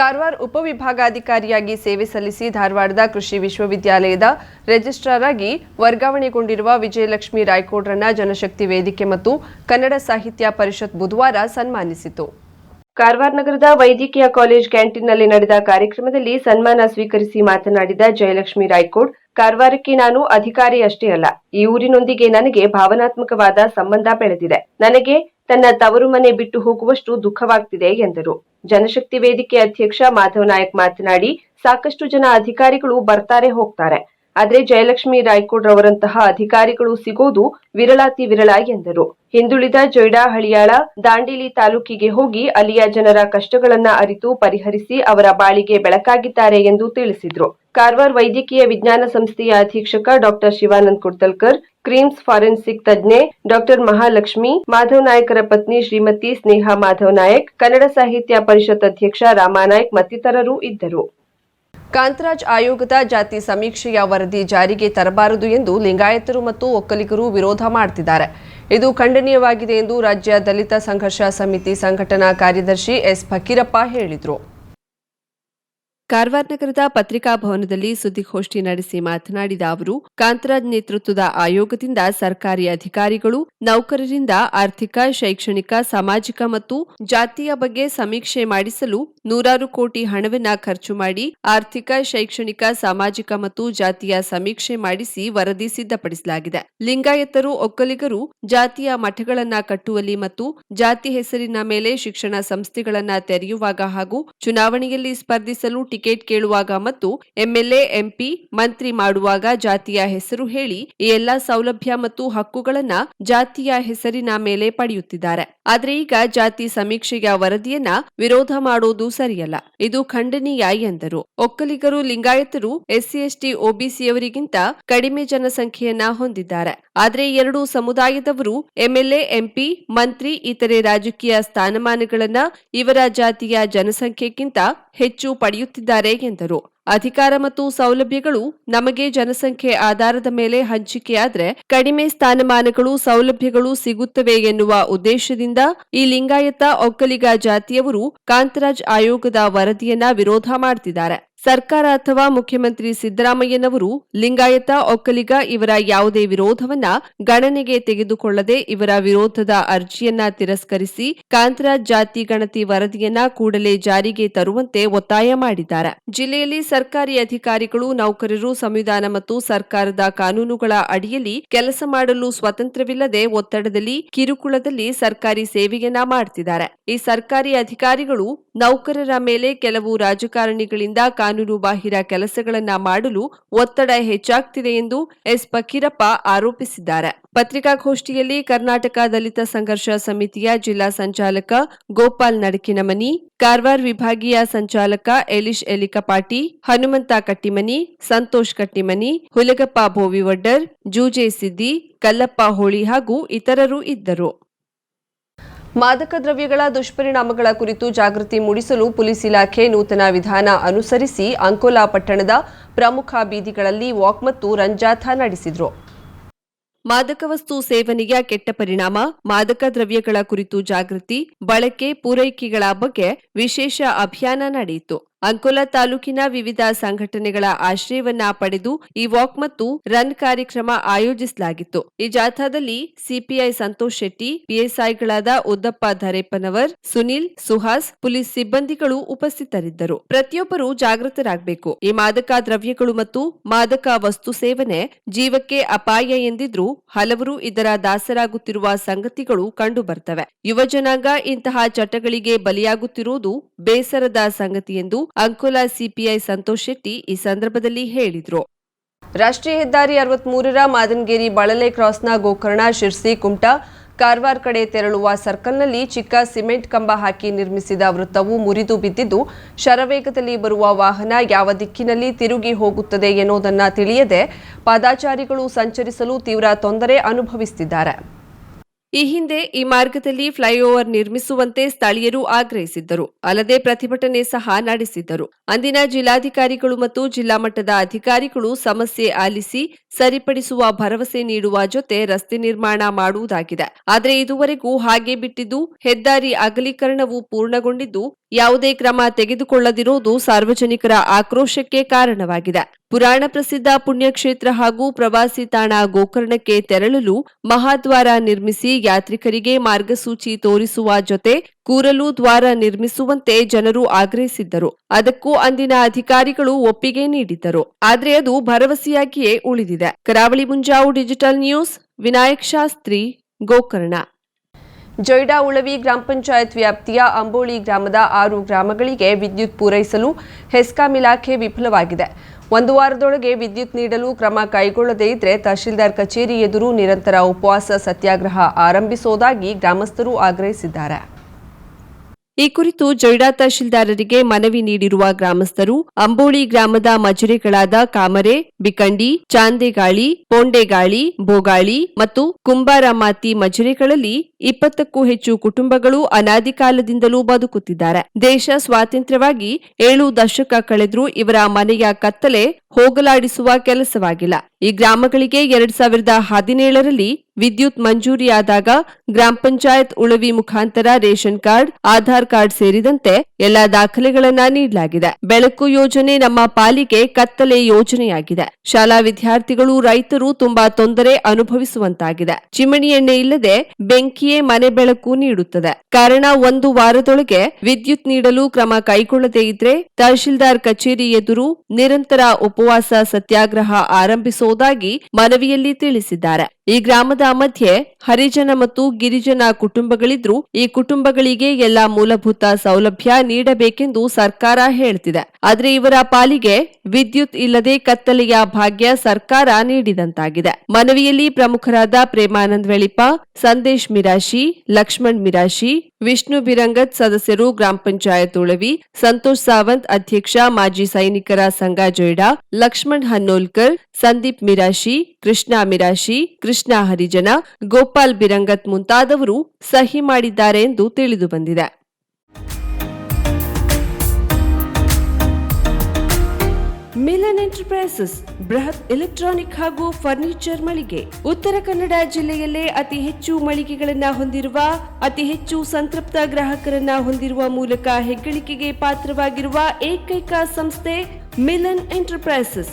ಕಾರವಾರ ಉಪವಿಭಾಗಾಧಿಕಾರಿಯಾಗಿ ಸೇವೆ ಸಲ್ಲಿಸಿ ಧಾರವಾಡದ ಕೃಷಿ ವಿಶ್ವವಿದ್ಯಾಲಯದ ರಿಜಿಸ್ಟ್ರಾರ್ ಆಗಿ ವರ್ಗಾವಣೆಗೊಂಡಿರುವ ವಿಜಯಲಕ್ಷ್ಮಿ ರಾಯ್ಕೋಡ್ರನ್ನ ಜನಶಕ್ತಿ ವೇದಿಕೆ ಮತ್ತು ಕನ್ನಡ ಸಾಹಿತ್ಯ ಪರಿಷತ್ ಬುಧವಾರ ಸನ್ಮಾನಿಸಿತು. ಕಾರವಾರ ನಗರದ ವೈದ್ಯಕೀಯ ಕಾಲೇಜ್ ಕ್ಯಾಂಟೀನ್ನಲ್ಲಿ ನಡೆದ ಕಾರ್ಯಕ್ರಮದಲ್ಲಿ ಸನ್ಮಾನ ಸ್ವೀಕರಿಸಿ ಮಾತನಾಡಿದ ಜಯಲಕ್ಷ್ಮಿ ರಾಯ್ಕೋಡ್, ಕಾರವಾರಕ್ಕೆ ನಾನು ಅಧಿಕಾರಿ ಅಷ್ಟೇ ಅಲ್ಲ. ಈ ಊರಿನೊಂದಿಗೆ ನನಗೆ ಭಾವನಾತ್ಮಕವಾದ ಸಂಬಂಧ ಬೆಳೆದಿದೆ. ನನಗೆ ತನ್ನ ತವರು ಮನೆ ಬಿಟ್ಟು ಹೋಗುವಷ್ಟು ದುಃಖವಾಗ್ತಿದೆ ಎಂದರು. ಜನಶಕ್ತಿ ವೇದಿಕೆ ಅಧ್ಯಕ್ಷ ಮಾಧವ್ ನಾಯಕ್ ಮಾತನಾಡಿ, ಸಾಕಷ್ಟು ಜನ ಅಧಿಕಾರಿಗಳು ಬರ್ತಾರೆ ಹೋಗ್ತಾರೆ. ಆದ್ರೆ ಜಯಲಕ್ಷ್ಮಿ ರಾಯ್ಕೋಡ್ ರವರಂತಹ ಅಧಿಕಾರಿಗಳು ಸಿಗೋದು ವಿರಳಾತಿ ವಿರಳ ಎಂದರು. ಹಿಂದುಳಿದ ಜೊಯ್ಡಾ ಹಳಿಯಾಳ ದಾಂಡೇಲಿ ತಾಲೂಕಿಗೆ ಹೋಗಿ ಅಲ್ಲಿಯ ಜನರ ಕಷ್ಟಗಳನ್ನ ಅರಿತು ಪರಿಹರಿಸಿ ಅವರ ಬಾಳಿಗೆ ಬೆಳಕಾಗಿದ್ದಾರೆ ಎಂದು ತಿಳಿಸಿದ್ರು. ಕಾರವಾರ ವೈದ್ಯಕೀಯ ವಿಜ್ಞಾನ ಸಂಸ್ಥೆಯ ಅಧೀಕ್ಷಕ ಡಾಕ್ಟರ್ ಶಿವಾನಂದ್ ಕುಡ್ತಲ್ಕರ್ ಕ್ರೀಮ್ಸ್ ಫಾರೆನ್ಸಿಕ್ ತಜ್ಞೆ ಡಾಕ್ಟರ್ ಮಹಾಲಕ್ಷ್ಮಿ, ಮಾಧವ್ ನಾಯಕರ ಪತ್ನಿ ಶ್ರೀಮತಿ ಸ್ನೇಹಾ ಮಾಧವ್ ನಾಯಕ್, ಕನ್ನಡ ಸಾಹಿತ್ಯ ಪರಿಷತ್ ಅಧ್ಯಕ್ಷ ರಾಮಾನಾಯಕ್ ಮತ್ತಿತರರು ಇದ್ದರು. ಕಾಂತರಾಜ್ ಆಯೋಗದ ಜಾತಿ ಸಮೀಕ್ಷೆಯ ವರದಿ ಜಾರಿಗೆ ತರಬಾರದು ಎಂದು ಲಿಂಗಾಯತರು ಮತ್ತು ಒಕ್ಕಲಿಗರು ವಿರೋಧ ಮಾಡುತ್ತಿದ್ದಾರೆ ಇದು ಖಂಡನೀಯವಾಗಿದೆ ಎಂದು ರಾಜ್ಯ ದಲಿತ ಸಂಘರ್ಷ ಸಮಿತಿ ಸಂಘಟನಾ ಕಾರ್ಯದರ್ಶಿ ಎಸ್ ಫಕೀರಪ್ಪ ಹೇಳಿದರು. ಕಾರವಾರ ನಗರದ ಪತ್ರಿಕಾ ಭವನದಲ್ಲಿ ಸುದ್ದಿಗೋಷ್ಠಿ ನಡೆಸಿ ಮಾತನಾಡಿದ ಅವರು, ಕಾಂತರಾಜ್ ನೇತೃತ್ವದ ಆಯೋಗದಿಂದ ಸರ್ಕಾರಿ ಅಧಿಕಾರಿಗಳು, ನೌಕರರಿಂದ ಆರ್ಥಿಕ, ಶೈಕ್ಷಣಿಕ, ಸಾಮಾಜಿಕ ಮತ್ತು ಜಾತಿಯ ಬಗ್ಗೆ ಸಮೀಕ್ಷೆ ಮಾಡಿಸಲು ನೂರಾರು ಕೋಟಿ ಹಣವನ್ನ ಖರ್ಚು ಮಾಡಿ ಆರ್ಥಿಕ, ಶೈಕ್ಷಣಿಕ, ಸಾಮಾಜಿಕ ಮತ್ತು ಜಾತಿಯ ಸಮೀಕ್ಷೆ ಮಾಡಿಸಿ ವರದಿ ಸಿದ್ಧಪಡಿಸಲಾಗಿದೆ. ಲಿಂಗಾಯತರು, ಒಕ್ಕಲಿಗರು ಜಾತಿಯ ಮಠಗಳನ್ನ ಕಟ್ಟುವಲ್ಲಿ ಮತ್ತು ಜಾತಿ ಹೆಸರಿನ ಮೇಲೆ ಶಿಕ್ಷಣ ಸಂಸ್ಥೆಗಳನ್ನ ತೆರೆಯುವಾಗ ಹಾಗೂ ಚುನಾವಣೆಯಲ್ಲಿ ಸ್ಪರ್ಧಿಸಲು ಟಿಕೆಟ್ ಕೇಳುವಾಗ ಮತ್ತು ಎಂಎಲ್ಎ, ಎಂಪಿ, ಮಂತ್ರಿ ಮಾಡುವಾಗ ಜಾತಿಯ ಹೆಸರು ಹೇಳಿ ಈ ಎಲ್ಲಾ ಸೌಲಭ್ಯ ಮತ್ತು ಹಕ್ಕುಗಳನ್ನ ಜಾತಿಯ ಹೆಸರಿನ ಮೇಲೆ ಪಡೆಯುತ್ತಿದ್ದಾರೆ. ಆದರೆ ಈಗ ಜಾತಿ ಸಮೀಕ್ಷೆಯ ವರದಿಯನ್ನ ವಿರೋಧ ಮಾಡೋದು ಸರಿಯಲ್ಲ. ಇದು ಖಂಡನೀಯ ಎಂದರು. ಒಕ್ಕಲಿಗರು, ಲಿಂಗಾಯತರು, ಎಸ್ಸಿ, ಎಸ್ಟಿ ಒಬಿಸಿಯವರಿಗಿಂತ ಕಡಿಮೆ ಜನಸಂಖ್ಯೆಯನ್ನ ಹೊಂದಿದ್ದಾರೆ. ಆದರೆ ಎರಡು ಸಮುದಾಯದವರು ಎಂಎಲ್ಎ, ಎಂಪಿ, ಮಂತ್ರಿ, ಇತರೆ ರಾಜಕೀಯ ಸ್ಥಾನಮಾನಗಳನ್ನ ಇವರ ಜಾತಿಯ ಜನಸಂಖ್ಯೆಗಿಂತ ಹೆಚ್ಚು ಪಡೆಯುತ್ತಿದ್ದಾರೆ. ಎಂದರು. ಅಧಿಕಾರ ಮತ್ತು ಸೌಲಭ್ಯಗಳು ನಮಗೆ ಜನಸಂಖ್ಯೆ ಆಧಾರದ ಮೇಲೆ ಹಂಚಿಕೆಯಾದರೆ ಕಡಿಮೆ ಸ್ಥಾನಮಾನಗಳು, ಸೌಲಭ್ಯಗಳು ಸಿಗುತ್ತವೆ ಎನ್ನುವ ಉದ್ದೇಶದಿಂದ ಈ ಲಿಂಗಾಯತ ಒಕ್ಕಲಿಗ ಜಾತಿಯವರು ಕಾಂತರಾಜ್ ಆಯೋಗದ ವರದಿಯನ್ನ ವಿರೋಧ ಮಾಡ್ತಿದ್ದಾರೆ. ಸರ್ಕಾರ ಅಥವಾ ಮುಖ್ಯಮಂತ್ರಿ ಸಿದ್ದರಾಮಯ್ಯನವರು ಲಿಂಗಾಯತ, ಒಕ್ಕಲಿಗ ಇವರ ಯಾವುದೇ ವಿರೋಧವನ್ನ ಗಣನೆಗೆ ತೆಗೆದುಕೊಳ್ಳದೆ ಇವರ ವಿರೋಧದ ಅರ್ಜಿಯನ್ನ ತಿರಸ್ಕರಿಸಿ ಕಾಂತರಾಜ್ ಜಾತಿ ಗಣತಿ ವರದಿಯನ್ನ ಕೂಡಲೇ ಜಾರಿಗೆ ತರುವಂತೆ ಒತ್ತಾಯ ಮಾಡಿದ್ದಾರೆ. ಜಿಲ್ಲೆಯಲ್ಲಿ ಸರ್ಕಾರಿ ಅಧಿಕಾರಿಗಳು, ನೌಕರರು, ಸಂವಿಧಾನ ಮತ್ತು ಸರ್ಕಾರದ ಕಾನೂನುಗಳ ಅಡಿಯಲ್ಲಿ ಕೆಲಸ ಮಾಡಲು ಸ್ವತಂತ್ರವಿಲ್ಲದೆ ಒತ್ತಡದಲ್ಲಿ, ಕಿರುಕುಳದಲ್ಲಿ ಸರ್ಕಾರಿ ಸೇವೆಯನ್ನ ಮಾಡುತ್ತಿದ್ದಾರೆ ಈ ಸರ್ಕಾರಿ ಅಧಿಕಾರಿಗಳು ನೌಕರರ ಮೇಲೆ ಕೆಲವು ರಾಜಕಾರಣಿಗಳಿಂದ ಕಾನೂನು ಬಾಹಿರ ಕೆಲಸಗಳನ್ನ ಮಾಡಲು ಒತ್ತಡ ಹೆಚ್ಚಾಗ್ತಿದೆ ಎಂದು ಎಸ್ ಫಕೀರಪ್ಪ ಆರೋಪಿಸಿದ್ದಾರೆ. ಪತ್ರಿಕಾಗೋಷ್ಠಿಯಲ್ಲಿ ಕರ್ನಾಟಕ ದಲಿತ ಸಂಘರ್ಷ ಸಮಿತಿಯ ಜಿಲ್ಲಾ ಸಂಚಾಲಕ ಗೋಪಾಲ್ ನಡಕಿನಮನಿ, ಕಾರವಾರ ವಿಭಾಗೀಯ ಸಂಚಾಲಕ ಎಲಿಶ್ ಎಲಿಕಪಾಟಿ, ಹನುಮಂತ ಕಟ್ಟಿಮನಿ, ಸಂತೋಷ್ ಕಟ್ಟಿಮನಿ, ಹುಲಗಪ್ಪ ಭೋವಿವಡ್ಡರ್, ಜೂಜೆ ಸಿದ್ದಿ, ಕಲ್ಲಪ್ಪ ಹೋಳಿ ಹಾಗೂ ಇತರರು ಇದ್ದರು. ಮಾದಕ ದ್ರವ್ಯಗಳ ದುಷ್ಪರಿಣಾಮಗಳ ಕುರಿತು ಜಾಗೃತಿ ಮೂಡಿಸಲು ಪೊಲೀಸ್ ಇಲಾಖೆ ನೂತನ ವಿಧಾನ ಅನುಸರಿಸಿ ಅಂಕೋಲಾ ಪಟ್ಟಣದ ಪ್ರಮುಖ ಬೀದಿಗಳಲ್ಲಿ ವಾಕ್ ಮತ್ತು ರಂಜಾಥ ನಡೆಸಿದ್ರು. ಮಾದಕ ವಸ್ತು ಸೇವನೆಯ ಕೆಟ್ಟ ಪರಿಣಾಮ, ಮಾದಕ ದ್ರವ್ಯಗಳ ಕುರಿತು ಜಾಗೃತಿ, ಬಳಕೆ, ಪೂರೈಕೆಗಳ ಬಗ್ಗೆ ವಿಶೇಷ ಅಭಿಯಾನ ನಡೆಯಿತು. ಅಂಕೋಲಾ ತಾಲೂಕಿನ ವಿವಿಧ ಸಂಘಟನೆಗಳ ಆಶ್ರಯವನ್ನ ಪಡೆದು ಈ ವಾಕ್ ಮತ್ತು ರನ್ ಕಾರ್ಯಕ್ರಮ ಆಯೋಜಿಸಲಾಗಿತ್ತು. ಈ ಜಾಥಾದಲ್ಲಿ ಸಿಪಿಐ ಸಂತೋಷ್ ಶೆಟ್ಟಿ, ಪಿಎಸ್ಐಗಳಾದ ಉದ್ದಪ್ಪ ಧರೇಪ್ಪನವರ್ ಸುನಿಲ್, ಸುಹಾಸ್, ಪೊಲೀಸ್ ಸಿಬ್ಬಂದಿಗಳು ಉಪಸ್ಥಿತರಿದ್ದರು. ಪ್ರತಿಯೊಬ್ಬರು ಜಾಗೃತರಾಗಬೇಕು. ಈ ಮಾದಕ ದ್ರವ್ಯಗಳು ಮತ್ತು ಮಾದಕ ವಸ್ತು ಸೇವನೆ ಜೀವಕ್ಕೆ ಅಪಾಯ ಎಂದಿದ್ರು ಹಲವರು ಇದರ ದಾಸರಾಗುತ್ತಿರುವ ಸಂಗತಿಗಳು ಕಂಡುಬರ್ತವೆ. ಯುವಜನಾಂಗ ಯುವ ಇಂತಹ ಚಟಗಳಿಗೆ ಬಲಿಯಾಗುತ್ತಿರುವುದು ಬೇಸರದ ಸಂಗತಿ ಎಂದು ಅಂಕೋಲಾ ಸಿಪಿಐ ಸಂತೋಷ್ ಶೆಟ್ಟಿ ಈ ಸಂದರ್ಭದಲ್ಲಿ ಹೇಳಿದರು. ರಾಷ್ಟ್ರೀಯ ಹೆದ್ದಾರಿ ಅರವತ್ಮೂರರ ಮಾದನಗೇರಿ ಬಳಲೆ ಕ್ರಾಸ್ನ ಗೋಕರ್ಣ ಶಿರ್ಸಿ ಕುಮಟಾ ಕಾರವಾರ ಕಡೆ ತೆರಳುವ ಸರ್ಕಲ್ನಲ್ಲಿ ಚಿಕ್ಕ ಸಿಮೆಂಟ್ ಕಂಬ ಹಾಕಿ ನಿರ್ಮಿಸಿದ ವೃತ್ತವು ಮುರಿದು ಬಿದ್ದಿದ್ದು, ಶರವೇಗದಲ್ಲಿ ಬರುವ ವಾಹನ ಯಾವ ದಿಕ್ಕಿನಲ್ಲಿ ತಿರುಗಿ ಹೋಗುತ್ತದೆ ಎನ್ನುವುದನ್ನು ತಿಳಿಯದೆ ಪಾದಾಚಾರಿಗಳು ಸಂಚರಿಸಲು ತೀವ್ರ ತೊಂದರೆ ಅನುಭವಿಸುತ್ತಿದ್ದಾರೆ ಈ ಹಿಂದೆ ಈ ಮಾರ್ಗದಲ್ಲಿ ಫ್ಲೈಓವರ್ ನಿರ್ಮಿಸುವಂತೆ ಸ್ಥಳೀಯರು ಆಗ್ರಹಿಸಿದ್ದರು. ಅಲ್ಲದೆ ಪ್ರತಿಭಟನೆ ಸಹ ನಡೆಸಿದ್ದರು. ಅಂದಿನ ಜಿಲ್ಲಾಧಿಕಾರಿಗಳು ಮತ್ತು ಜಿಲ್ಲಾ ಮಟ್ಟದ ಅಧಿಕಾರಿಗಳು ಸಮಸ್ಯೆ ಆಲಿಸಿ ಸರಿಪಡಿಸುವ ಭರವಸೆ ನೀಡುವ ಜೊತೆ ರಸ್ತೆ ನಿರ್ಮಾಣ ಮಾಡುವುದಾಗಿದೆ. ಆದರೆ ಇದುವರೆಗೂ ಹಾಗೆ ಬಿಟ್ಟಿದ್ದು, ಹೆದ್ದಾರಿ ಅಗಲೀಕರಣವು ಪೂರ್ಣಗೊಂಡಿದ್ದು, ಯಾವುದೇ ಕ್ರಮ ತೆಗೆದುಕೊಳ್ಳದಿರುವುದು ಸಾರ್ವಜನಿಕರ ಆಕ್ರೋಶಕ್ಕೆ ಕಾರಣವಾಗಿದೆ. ಪುರಾಣ ಪ್ರಸಿದ್ಧ ಪುಣ್ಯಕ್ಷೇತ್ರ ಹಾಗೂ ಪ್ರವಾಸಿ ತಾಣ ಗೋಕರ್ಣಕ್ಕೆ ತೆರಳಲು ಮಹಾದ್ವಾರ ನಿರ್ಮಿಸಿ ಯಾತ್ರಿಕರಿಗೆ ಮಾರ್ಗಸೂಚಿ ತೋರಿಸುವ ಜೊತೆ ಕೂರಲು ದ್ವಾರ ನಿರ್ಮಿಸುವಂತೆ ಜನರು ಆಗ್ರಹಿಸಿದ್ದರು. ಅದಕ್ಕೂ ಅಂದಿನ ಅಧಿಕಾರಿಗಳು ಒಪ್ಪಿಗೆ ನೀಡಿದ್ದರು. ಆದರೆ ಅದು ಭರವಸೆಯಾಗಿಯೇ ಉಳಿದಿದೆ. Karavali Munjavu digital news, Vinayak Shastri, Gokarna. Joida Ulavi ಗ್ರಾಮ ಪಂಚಾಯತ್ ವ್ಯಾಪ್ತಿಯ ಅಂಬೋಳಿ ಗ್ರಾಮದ ಆರು ಗ್ರಾಮಗಳಿಗೆ ವಿದ್ಯುತ್ ಪೂರೈಸಲು ಹೆಸ್ಕಾಂ ಇಲಾಖೆ ವಿಫಲವಾಗಿದೆ. ಒಂದು ವಾರದೊಳಗೆ ವಿದ್ಯುತ್ ನೀಡಲು ಕ್ರಮ ಕೈಗೊಳ್ಳದೇ ಇದ್ರೆ ತಹಶೀಲ್ದಾರ್ ಕಚೇರಿ ಎದುರು ನಿರಂತರ ಉಪವಾಸ ಸತ್ಯಾಗ್ರಹ ಆರಂಭಿಸೋದಾಗಿ ಗ್ರಾಮಸ್ಥರು ಆಗ್ರಹಿಸಿದ್ದಾರೆ. ಈ ಕುರಿತು ಜೊಯ್ಡಾ ತಹಶೀಲ್ದಾರರಿಗೆ ಮನವಿ ನೀಡಿರುವ ಗ್ರಾಮಸ್ಥರು ಅಂಬೋಳಿ ಗ್ರಾಮದ ಮಜರೆಗಳಾದ ಕಾಮರೆ, ಬಿಕಂಡಿ, ಚಾಂದೆಗಾಳಿ, ಪೋಂಡೆಗಾಳಿ ಬೋಗಾಳಿ ಮತ್ತು ಕುಂಬಾರಮಾತಿ ಮಜರೆಗಳಲ್ಲಿ ಇಪ್ಪತ್ತಕ್ಕೂ ಹೆಚ್ಚು ಕುಟುಂಬಗಳು ಅನಾದಿಕಾಲದಿಂದಲೂ ಬದುಕುತ್ತಿದ್ದಾರೆ. ದೇಶ ಸ್ವಾತಂತ್ರ್ಯವಾಗಿ ಏಳು ದಶಕ ಕಳೆದ್ರೂ ಇವರ ಮನೆಯ ಕತ್ತಲೆ ಹೋಗಲಾಡಿಸುವ ಕೆಲಸವಾಗಿಲ್ಲ. ಈ ಗ್ರಾಮಗಳಿಗೆ ಎರಡ್ ಸಾವಿರದ ಹದಿನೇಳರಲ್ಲಿ ವಿದ್ಯುತ್ ಮಂಜೂರಿಯಾದಾಗ ಗ್ರಾಮ ಪಂಚಾಯತ್ ಉಳವಿ ಮುಖಾಂತರ ರೇಷನ್ ಕಾರ್ಡ್, ಆಧಾರ್ ಕಾರ್ಡ್ ಸೇರಿದಂತೆ ಎಲ್ಲಾ ದಾಖಲೆಗಳನ್ನ ನೀಡಲಾಗಿದೆ. ಬೆಳಕು ಯೋಜನೆ ನಮ್ಮ ಪಾಲಿಗೆ ಕತ್ತಲೆ ಯೋಜನೆಯಾಗಿದೆ. ಶಾಲಾ ವಿದ್ಯಾರ್ಥಿಗಳು, ರೈತರು ತುಂಬಾ ತೊಂದರೆ ಅನುಭವಿಸುವಂತಾಗಿದೆ. ಚಿಮಣಿ ಎಣ್ಣೆ ಇಲ್ಲದೆ ಬೆಂಕಿಯೇ ಮನೆ ಬೆಳಕು ನೀಡುತ್ತದೆ. ಕಾರಣ ಒಂದು ವಾರದೊಳಗೆ ವಿದ್ಯುತ್ ನೀಡಲು ಕ್ರಮ ಕೈಗೊಳ್ಳದೇ ಇದ್ರೆ ತಹಶೀಲ್ದಾರ್ ಕಚೇರಿ ಎದುರು ನಿರಂತರ ಉಪವಾಸ ಸತ್ಯಾಗ್ರಹ ಆರಂಭಿಸುವುದಾಗಿ ಮನವಿಯಲ್ಲಿ ತಿಳಿಸಿದ್ದಾರೆ. ಈ ಗ್ರಾಮದ ಮಧ್ಯೆ ಹರಿಜನ ಮತ್ತು ಗಿರಿಜನ ಕುಟುಂಬಗಳಿದ್ರು. ಈ ಕುಟುಂಬಗಳಿಗೆ ಎಲ್ಲಾ ಮೂಲಭೂತ ಸೌಲಭ್ಯ ನೀಡಬೇಕೆಂದು ಸರ್ಕಾರ ಹೇಳ್ತಿದೆ. ಆದ್ರೆ ಇವರ ಪಾಲಿಗೆ ವಿದ್ಯುತ್ ಇಲ್ಲದೆ ಕತ್ತಲೆಯ ಭಾಗ್ಯ ಸರ್ಕಾರ ನೀಡಿದಂತಾಗಿದೆ. ಮನವಿಯಲ್ಲಿ ಪ್ರಮುಖರಾದ ಪ್ರೇಮಾನಂದ್ ವೆಳಿಪ ಸಂದೇಶ್ ಮಿರಾಶಿ, ಲಕ್ಷ್ಮಣ್ ಮಿರಾಶಿ, ವಿಷ್ಣು ಬಿರಂಗತ್ ಸದಸ್ಯರು ಗ್ರಾಮ ಪಂಚಾಯತ್ ಉಳವಿ, ಸಂತೋಷ್ ಸಾವಂತ್ ಅಧ್ಯಕ್ಷ, ಮಾಜಿ ಸೈನಿಕರ ಸಂಘ ಜೊಯ್ಡಾ, ಲಕ್ಷ್ಮಣ್ ಹನ್ನೋಲ್ಕರ್, ಸಂದೀಪ್ ಮಿರಾಶಿ, ಕೃಷ್ಣ ಮಿರಾಶಿ ಹರಿಜನ, ಗೋಪಾಲ್ ಬಿರಂಗತ್ ಮುಂತಾದವರು ಸಹಿ ಮಾಡಿದ್ದಾರೆ ಎಂದು ತಿಳಿದುಬಂದಿದೆ ಮಿಲನ್ ಎಂಟರ್ಪ್ರೈಸಸ್, ಬೃಹತ್ ಎಲೆಕ್ಟ್ರಾನಿಕ್ ಹಾಗೂ ಫರ್ನಿಚರ್ ಮಳಿಗೆ. ಉತ್ತರ ಕನ್ನಡ ಜಿಲ್ಲೆಯಲ್ಲೇ ಅತಿ ಹೆಚ್ಚು ಮಳಿಗೆಗಳನ್ನು ಹೊಂದಿರುವ, ಅತಿ ಹೆಚ್ಚು ಸಂತೃಪ್ತ ಗ್ರಾಹಕರನ್ನ ಹೊಂದಿರುವ ಮೂಲಕ ಹೆಗ್ಗಳಿಕೆಗೆ ಪಾತ್ರವಾಗಿರುವ ಏಕೈಕ ಸಂಸ್ಥೆ ಮಿಲನ್ ಎಂಟರ್ಪ್ರೈಸಸ್.